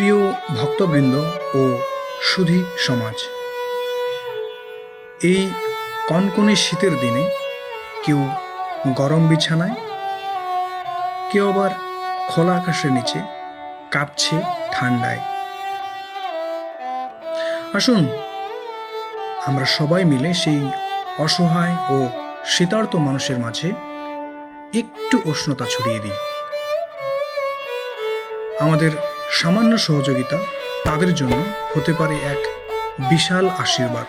প্রিয় ভক্তবৃন্দ ও সুধী সমাজ, এই কনকনে শীতের দিনে কেউ গরম বিছানায়, কেউ আবার খোলা আকাশের নিচে কাঁপছে ঠান্ডায়। আসুন, আমরা সবাই মিলে সেই অসহায় ও শীতার্ত মানুষের মাঝে একটু উষ্ণতা ছড়িয়ে দিই। আমাদের সামান্য সহযোগিতা তাদের জন্য হতে পারে এক বিশাল আশীর্বাদ।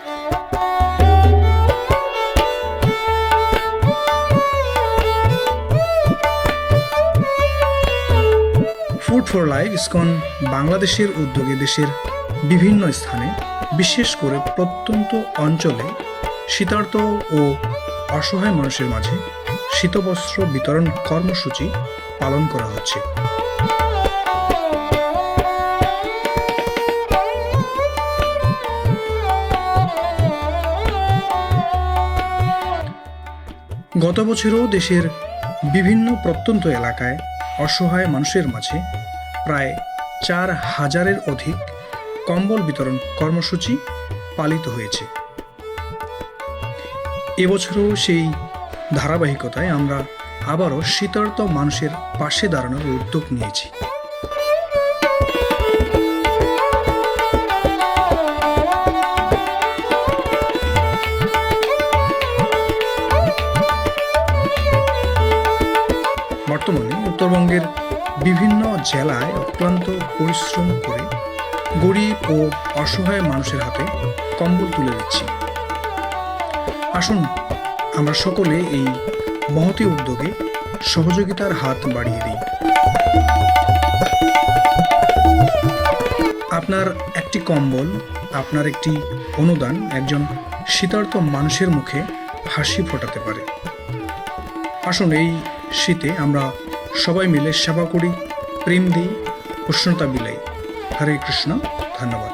ফুড ফর লাইফ ইসকন বাংলাদেশের উদ্যোগে দেশের বিভিন্ন স্থানে, বিশেষ করে প্রত্যন্ত অঞ্চলে শীতার্ত ও অসহায় মানুষের মাঝে শীতবস্ত্র বিতরণ কর্মসূচি পালন করা হচ্ছে। গত বছরও দেশের বিভিন্ন প্রত্যন্ত এলাকায় অসহায় মানুষের মাঝে প্রায় চার হাজারের অধিক কম্বল বিতরণ কর্মসূচি পালিত হয়েছে। এবছরও সেই ধারাবাহিকতায় আমরা আবারও শীতার্ত মানুষের পাশে দাঁড়ানোর উদ্যোগ নিয়েছি। বর্তমানে উত্তরবঙ্গের বিভিন্ন জেলায় অক্লান্ত পরিশ্রম করে গরিব ও অসহায় মানুষের হাতে কম্বল তুলে দিচ্ছি। আসুন, আমরা সকলে এই মহতি উদ্যোগে সহযোগিতার হাত বাড়িয়ে দিই। আপনার একটি কম্বল, আপনার একটি অনুদান একজন শীতার্ত মানুষের মুখে হাসি ফোটাতে পারে। আসুন, এই শীতে আমরা সবাই মিলে সেবা করি প্রেম দিই উষ্ণতা মিলাই। হরে কৃষ্ণ ধন্যবাদ।